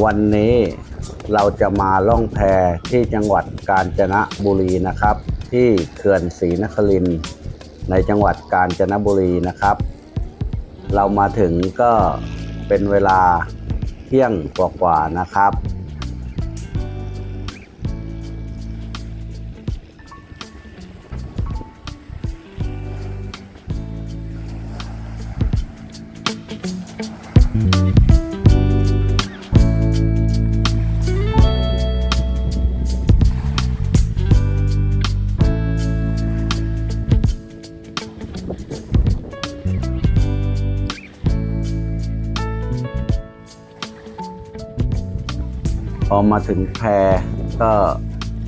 วันนี้เราจะมาล่องแพที่จังหวัดกาญจนบุรีนะครับ ที่เขื่อนศรีนครินทร์ในจังหวัดกาญจนบุรีนะครับ เรามาถึงก็เป็นเวลาเที่ยงกว่าๆนะครับ อมาถึงแพก็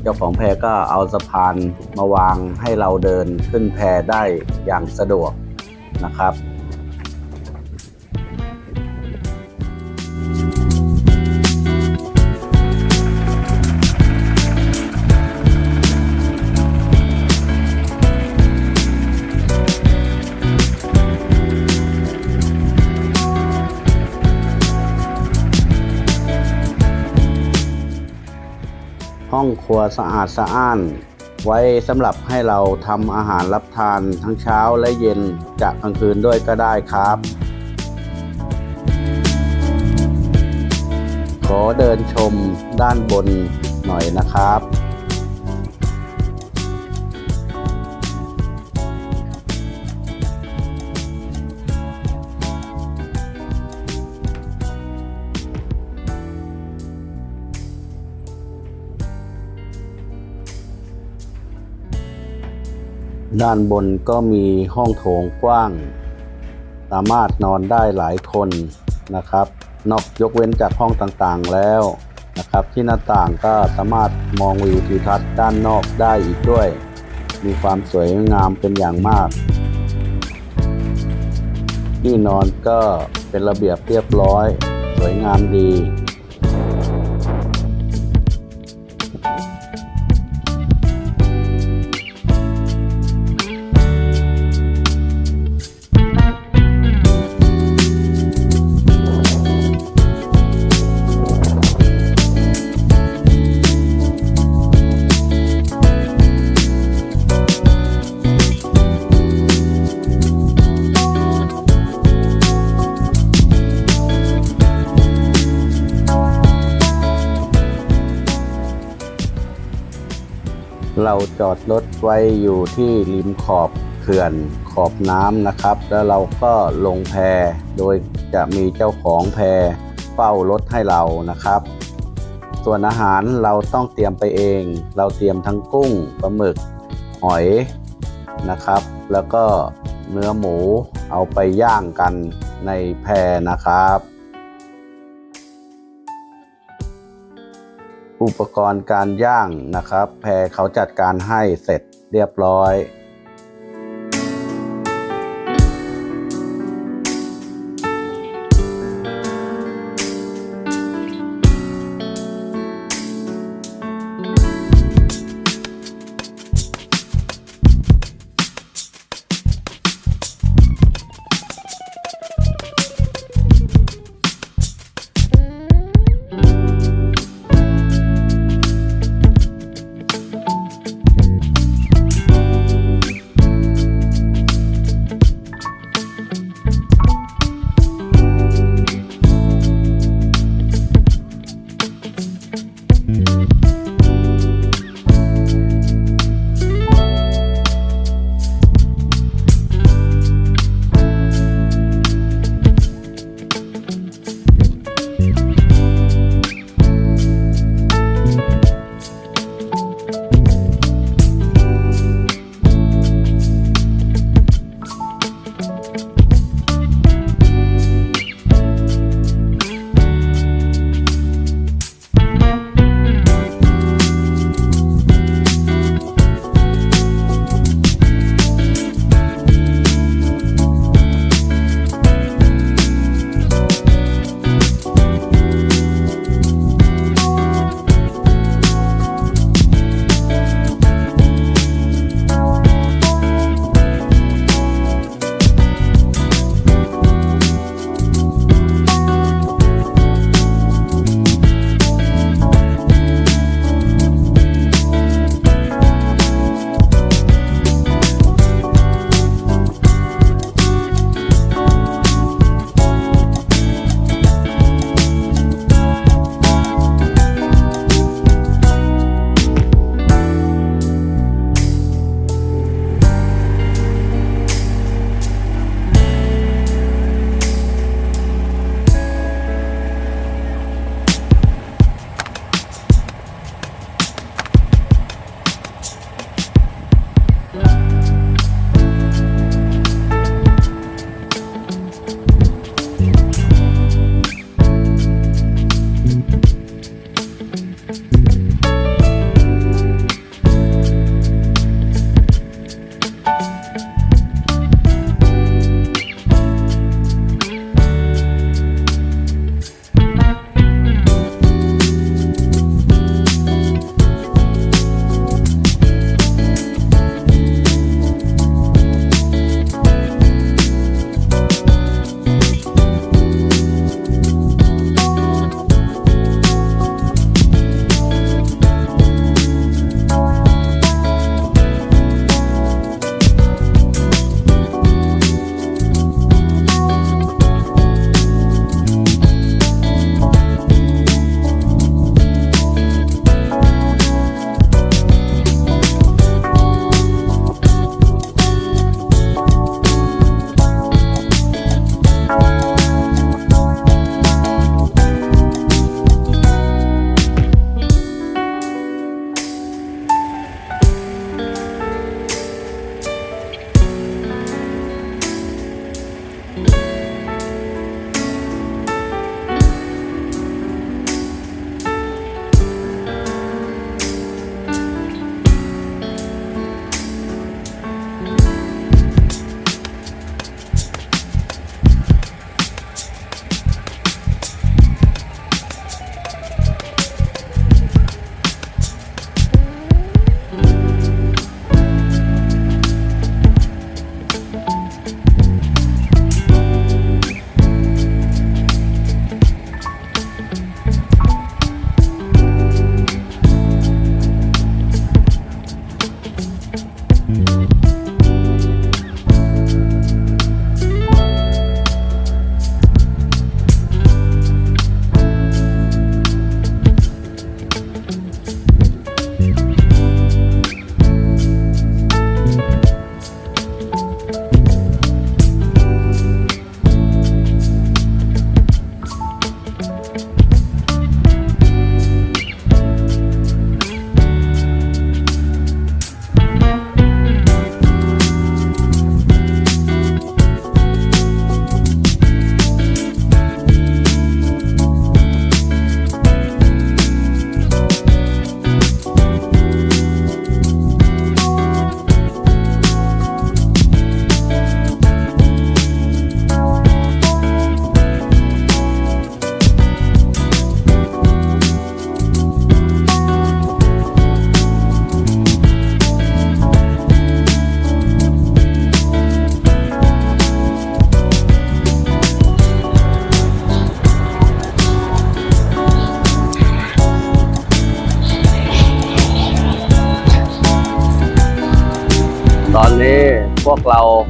เจ้าของแพก็เอาสะพานมาวางให้เราเดินขึ้นแพได้อย่างสะดวกนะครับ องครัวสะอาดสะอ้าน ไว้สำหรับให้เราทำอาหารรับทานทั้งเช้าและเย็นจากกลางคืนด้วยก็ได้ครับ ขอเดินชมด้านบนหน่อยนะครับ ด้านบนก็มีห้องโถงกว้าง สามารถนอนได้หลายคนนะครับ นอกยกเว้นจากห้องต่างๆแล้วนะครับ ที่หน้าต่างก็สามารถมองวิวทิวทัศน์ด้านนอกได้อีกด้วย มีความสวยงามเป็นอย่างมาก ที่นอนก็เป็นระเบียบเรียบร้อย สวยงามดี เราจอดรถไว้อยู่ที่ริมขอบเขื่อนขอบน้ำนะครับ แล้วเราก็ลงแพโดยจะมีเจ้าของแพเฝ้ารถให้เรานะครับ ส่วนอาหารเราต้องเตรียมไปเอง เราเตรียมทั้งกุ้งปลาหมึกหอยนะครับ แล้วก็เนื้อหมูเอาไปย่างกันในแพนะครับ อุปกรณ์การย่างนะครับ แพรเขาจัดการให้เสร็จเรียบร้อย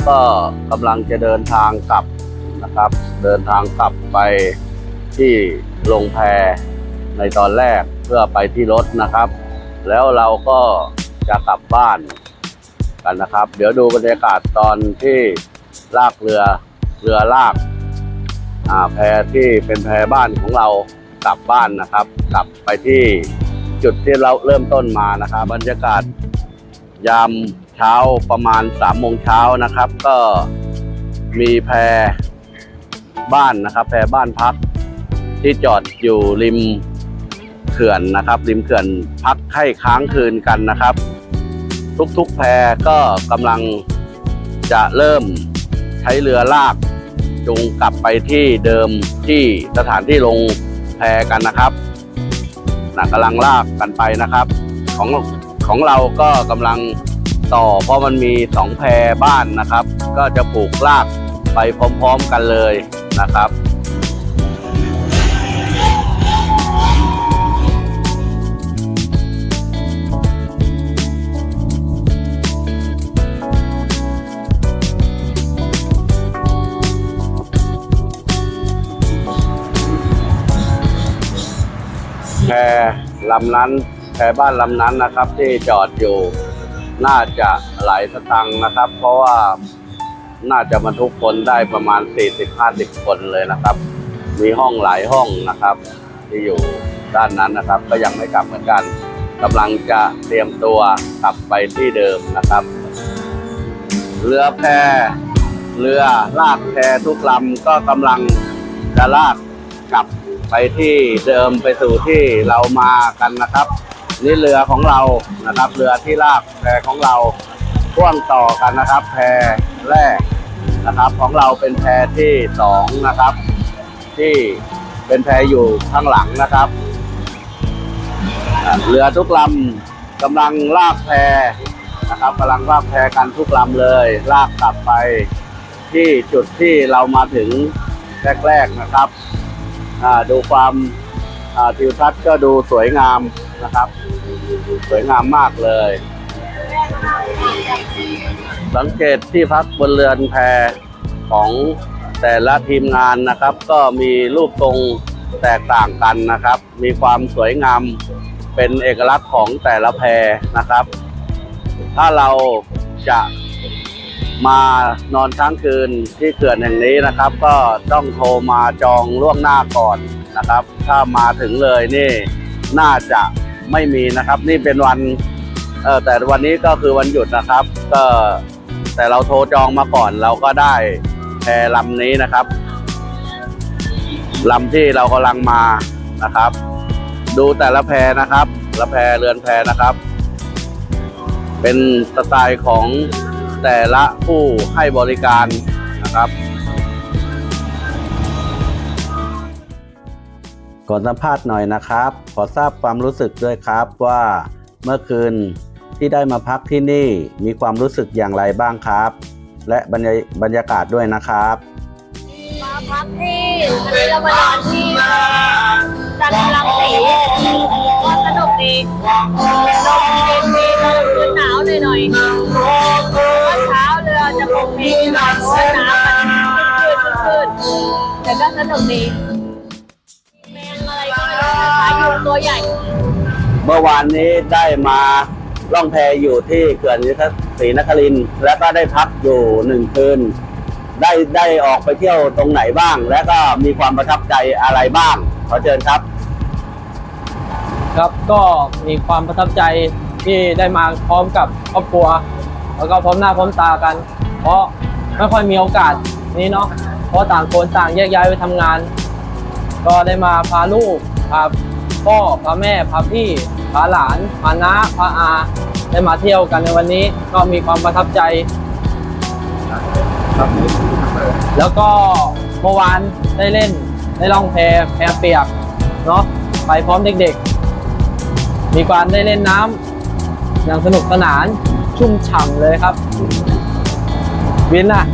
ก็กำลังจะเดินทางกลับนะครับ เดินทางกลับไปที่ลงแพในตอนแรกเพื่อไปที่รถนะครับ แล้วเราก็จะกลับบ้านกันนะครับ เดี๋ยวดูบรรยากาศตอนที่ลากเรือเรือลากแพที่เป็นแพบ้านของเรากลับบ้านนะครับ กลับไปที่จุดที่เราเริ่มต้นมานะครับ บรรยากาศยาม เช้าประมาณสามโมงเช้านะครับ ก็มีแพรบ้านนะครับ แพรบ้านพักที่จอดอยู่ริมเขื่อนนะครับ ริมเขื่อนพักให้ค้างคืนกันนะครับ ทุกๆแพรก็กำลังจะเริ่มใช้เรือลากจูงกลับไปที่เดิมที่สถานที่ลงแพกันนะครับนะกำลังลากกันไปนะครับ ของของเราก็กำลัง ต่อ เพราะมันมีสองแพรบ้านนะครับ ก็จะผูกลากไปพร้อมๆกันเลยนะครับแพรลำนั้นแพรบ้านลำนั้นนะครับ ที่จอดอยู่ น่าจะหลายสตังค์นะครับ เพราะว่าน่าจะบรรทุกคนได้ประมาณ 40-50 คนเลยนะครับ มีห้องหลายห้องนะครับ ที่อยู่ด้านนั้นนะครับ ก็ยังไม่กลับเหมือนกันกำลังจะเตรียมตัวกลับไปที่เดิมนะครับ เรือแพเรือลากแพทุกลำก็กำลังจะลากกลับไปที่เดิมไปสู่ที่เรามากันนะครับ นี่เรือของเรานะครับ เรือที่ลากแพของเราพ่วงต่อกันนะครับ แพแรกนะครับ ของเราเป็นแพที่สองนะครับ ที่เป็นแพอยู่ข้างหลังนะครับ เรือทุกลำกำลังลากแพนะครับกำลังลากแพกันทุกลำเลย ลากกลับไปที่จุดที่เรามาถึงแรกๆนะครับดูความทิวทัศน์ก็ดูสวยงาม นะครับ สวยงามมากเลย สังเกตที่พักบนเรือนแพของแต่ละทีมงานนะครับ ก็มีรูปทรงแตกต่างกันนะครับ มีความสวยงามเป็นเอกลักษณ์ของแต่ละแพนะครับ ถ้าเราจะมานอนค้างคืนที่เขื่อนแห่งนี้นะครับ ก็ต้องโทรมาจองล่วงหน้าก่อนนะครับ ถ้ามาถึงเลยนี่น่าจะ ไม่มีนะครับ นี่เป็นวันเออแต่วันนี้ก็คือวันหยุดนะครับ ก็แต่เราโทรจองมาก่อนเราก็ได้แพลำนี้นะครับลำที่เรากำลังมานะครับ ดูแต่ละแพนะครับละแพเรือนแพนะครับ เป็นสไตล์ของแต่ละผู้ให้บริการนะครับ ก่อนสัมภาษณ์หน่อยนะครับ ขอทราบความรู้สึกด้วยครับว่าเมื่อคืนที่ได้มาพักที่นี่มีความรู้สึกอย่างไรบ้างครับ และบรรยาบรรยากาศด้วยนะครับ มาพักที่วันนี้เรามานอนที่จันทรังสีว่าสนุกดีลมเย็นดีตอนคืนหนาวหน่อยหน่อยๆว่าเช้าเรือจะคงมีหน่อยเพราว่าน้ำมันคลื่นคลื่นแต่ก็สนุกดี ตัวใหญ่ เมื่อวานนี้ได้มาล่องแพอยู่ที่เขื่อนศรีนครินทร์และก็ได้พักอยู่หนึ่งคืน ได้ได้ออกไปเที่ยวตรงไหนบ้าง และก็มีความประทับใจอะไรบ้าง ขอเชิญครับ ครับก็มีความประทับใจที่ได้มาพร้อมกับครอบครัว แล้วก็พร้อมหน้าพร้อมตากัน เพราะไม่ค่อยมีโอกาสนี้เนาะเพราะต่างคนต่างแยกย้ายไปทำงาน ก็ได้มาพาลูกพา พ่อพาแม่พาพี่พาหลานพาน้าพาอาได้มาเที่ยวกันในวันนี้ก็มีความประทับใจ แล้วก็เมื่อวานได้เล่นได้ล่องแพแพเปียกเนาะไปพร้อมเด็กๆ มีการได้เล่นน้ำอย่างสนุกสนานชุ่มฉ่ำเลยครับวินน่ะ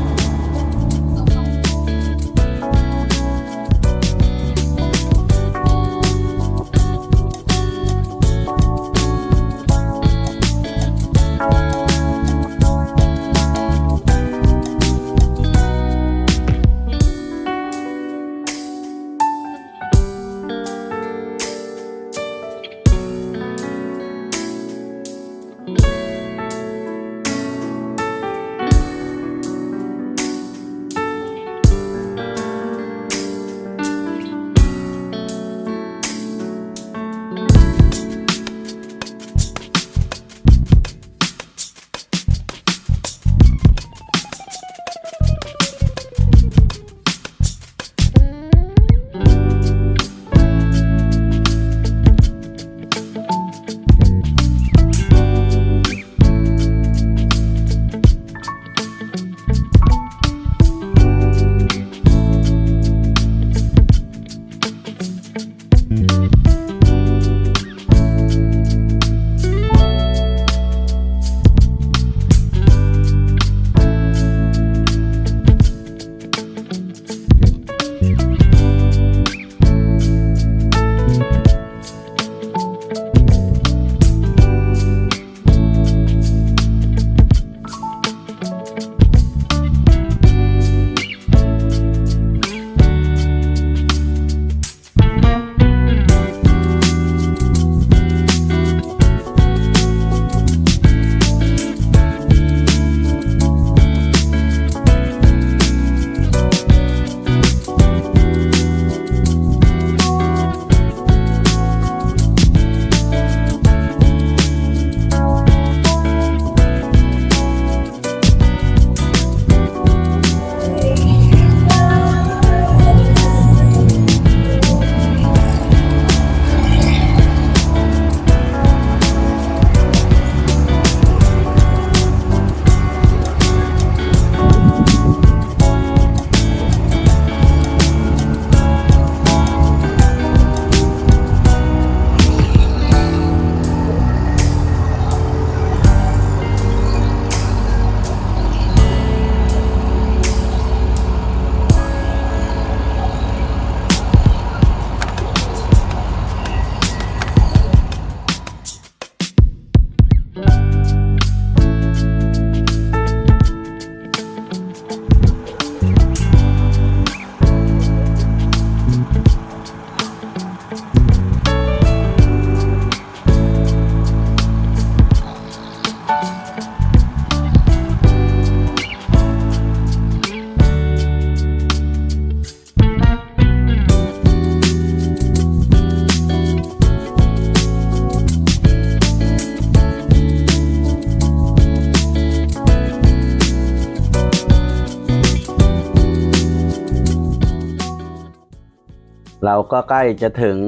ก็ใกล้จะถึง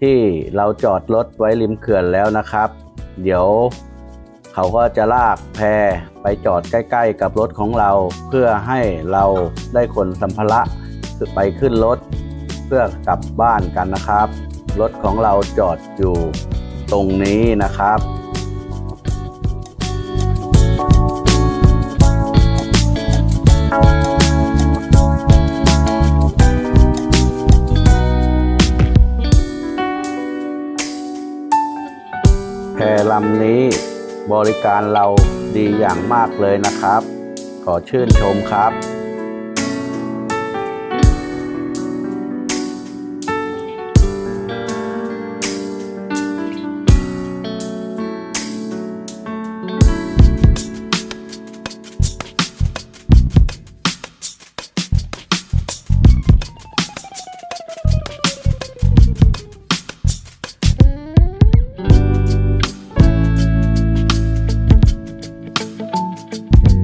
ที่เราจอดรถไว้ริมเขื่อนแล้วนะครับ เดี๋ยวเขาก็จะลากแพไปจอดใกล้ ๆ กับรถของเรา เพื่อให้เราได้ขนสัมภาระไปขึ้นรถเพื่อกลับบ้านกันนะครับ รถของเราจอดอยู่ตรงนี้นะครับ พลำนี้บริการเราดีอย่างมากเลยนะครับ ขอชื่นชมครับ